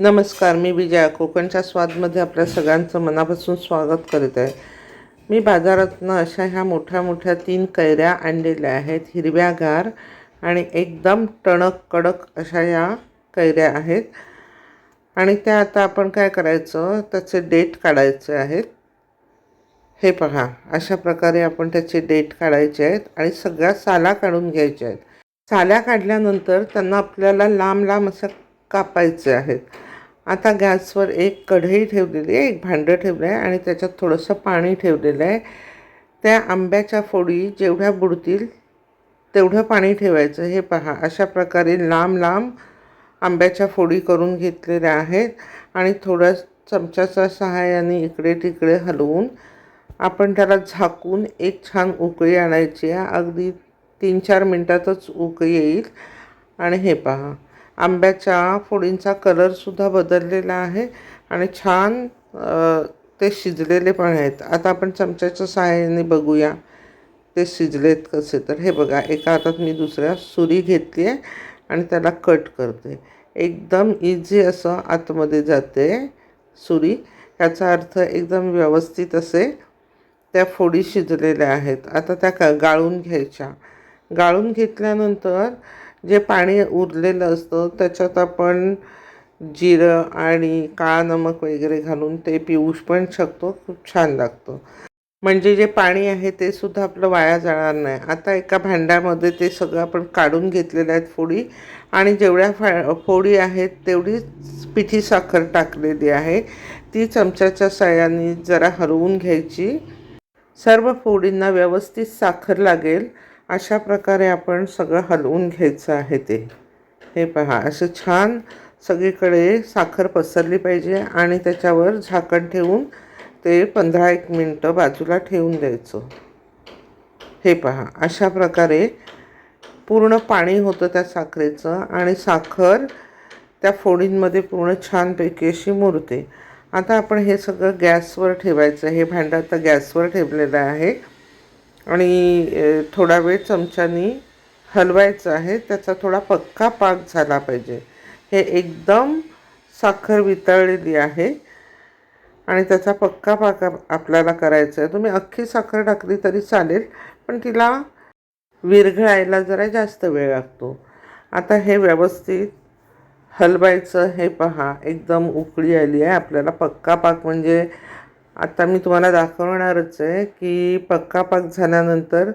नमस्कार मी विजया. कोकणच्या स्वादमध्ये आपल्या सगळ्यांचं मनापासून स्वागत करीत आहे. मी बाजारातनं अशा ह्या मोठ्या मोठ्या तीन कैऱ्या आणलेल्या आहेत. हिरव्यागार आणि एकदम टणक कडक अशा या कैऱ्या आहेत. आणि त्या आता आपण काय करायचं त्याचे डेट काढायचे आहेत. हे पहा अशा प्रकारे आपण त्याचे डेट काढायचे आहेत आणि सगळ्या साला काढून घ्यायच्या आहेत. साल्या काढल्यानंतर त्यांना आपल्याला लांब लांब असं कापायचे आहेत. आता गॅसवर एक कढई ठेवलेली आहे एक भांडं ठेवलं आहे आणि त्याच्यात थोडंसं पाणी ठेवलेलं आहे. त्या आंब्याच्या फोडी जेवढ्या बुडतील तेवढं पाणी ठेवायचं. हे पहा अशा प्रकारे लांब लांब आंब्याच्या फोडी करून घेतलेल्या आहेत आणि थोड्या चमच्याच्या सहाय्याने इकडे तिकडे हलवून आपण त्याला झाकून एक छान उकळी आणायची आहे. अगदी तीन चार मिनटातच उकळी येईल. आणि हे पहा आंब्याच्या फोडींचा कलरसुद्धा बदललेला आहे आणि छान ते शिजलेले पण आहेत. आता आपण चमच्याच्या सहाय्याने बघूया. ते शिजलेत कसे? तर हे बघा एका हातात मी दुसऱ्या सुरी घेतली आहे आणि त्याला कट करते. एकदम इझी असं आतमध्ये जाते सुरी. ह्याचा अर्थ एकदम व्यवस्थित असे त्या फोडी शिजलेल्या आहेत. आता त्या का गाळून घ्यायच्या. गाळून घेतल्यानंतर जे पाणी उरलेलं असतं त्याच्यात आपण जिरं आणि काळा नमक वगैरे घालून ते पिऊ पण शकतो. खूप छान लागतं. म्हणजे जे पाणी आहे ते सुद्धा आपलं वाया जाणार नाही. आता एका भांड्यामध्ये ते सगळं आपण काढून घेतलेल्या आहेत फोडी आणि जेवढ्या फा फोडी आहेत तेवढीच पिठी साखर टाकलेली आहे. ती चमच्याच्या साह्याने जरा हलवून घ्यायची. सर्व फोडींना व्यवस्थित साखर लागेल. अशा प्रकारे आपण सगळं हलवून घ्यायचं आहे ते. हे पहा असं छान सगळीकडे साखर पसरली पाहिजे आणि त्याच्यावर झाकण ठेवून ते पंधरा एक मिनटं बाजूला ठेवून द्यायचं. हे पहा अशा प्रकारे पूर्ण पाणी होतं त्या साखरेचं आणि साखर त्या फोडींमध्ये पूर्ण छानपैकी अशी मुरते. आता आपण हे सगळं गॅसवर ठेवायचं हे भांडं आता गॅसवर ठेवलेलं आहे. आणि थोडा वेळ चमच्यानी हलवायचं आहे त्याचा थोडा पक्का पाक झाला पाहिजे. हे एकदम साखर वितळलेली आहे आणि त्याचा पक्का पाक आपल्याला करायचा आहे. तुम्ही अख्खी साखर टाकली तरी चालेल पण तिला विरघळायला जरा जास्त वेळ लागतो. आता हे व्यवस्थित हलवायचं हे पहा एकदम उकळी आली आहे. आपल्याला पक्का पाक म्हणजे आता मी तुम्हाला दाखवणारच आहे की पक्कापाक झाल्यानंतर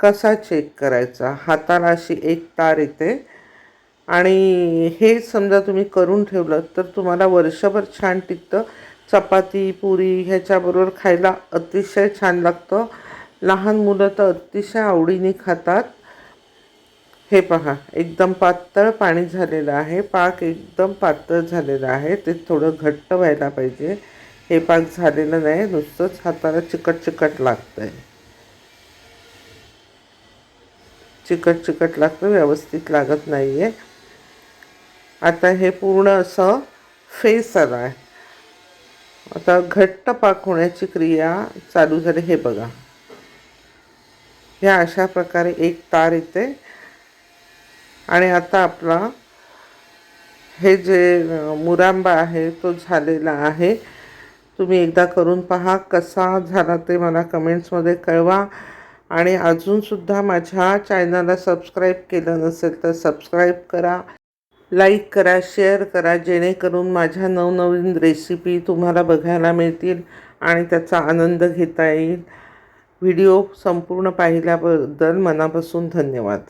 कसा चेक करायचा? हाताला अशी एक तार येते. आणि हे समजा तुम्ही करून ठेवलं तर तुम्हाला वर्षभर छान टिकतं. चपाती पुरी ह्याच्याबरोबर खायला अतिशय छान लागतं. लहान मुलं तर अतिशय आवडीने खातात. हे पहा एकदम पातळ पाणी झालेलं आहे. पाक एकदम पातळ झालेलं आहे. ते थोडं घट्ट व्हायला पाहिजे. हे पाक झालेलं नाही नुसतंच हाताला चिकट चिकट लागतं आहे चिकट चिकट लागतं व्यवस्थित लागत नाही आहे आता हे पूर्ण असं फेस आला आहे. आता घट्ट पाक होण्याची क्रिया चालू झाली हे बघा. ह्या अशा प्रकारे एक तार येते. आणि आता आपला हे जे मुरांबा आहे तो झालेला आहे. तुम्ही एकदा करून पहा कसा झाला ते मला कमेंट्समध्ये कळवा. आणि अजूनसुद्धा माझ्या चॅनलला सबस्क्राईब केलं नसेल तर सबस्क्राईब करा लाईक करा शेअर करा जेणेकरून माझ्या नवनवीन रेसिपी तुम्हाला बघायला मिळतील आणि त्याचा आनंद घेता येईल. व्हिडिओ संपूर्ण पाहिल्याबद्दल मनापासून धन्यवाद.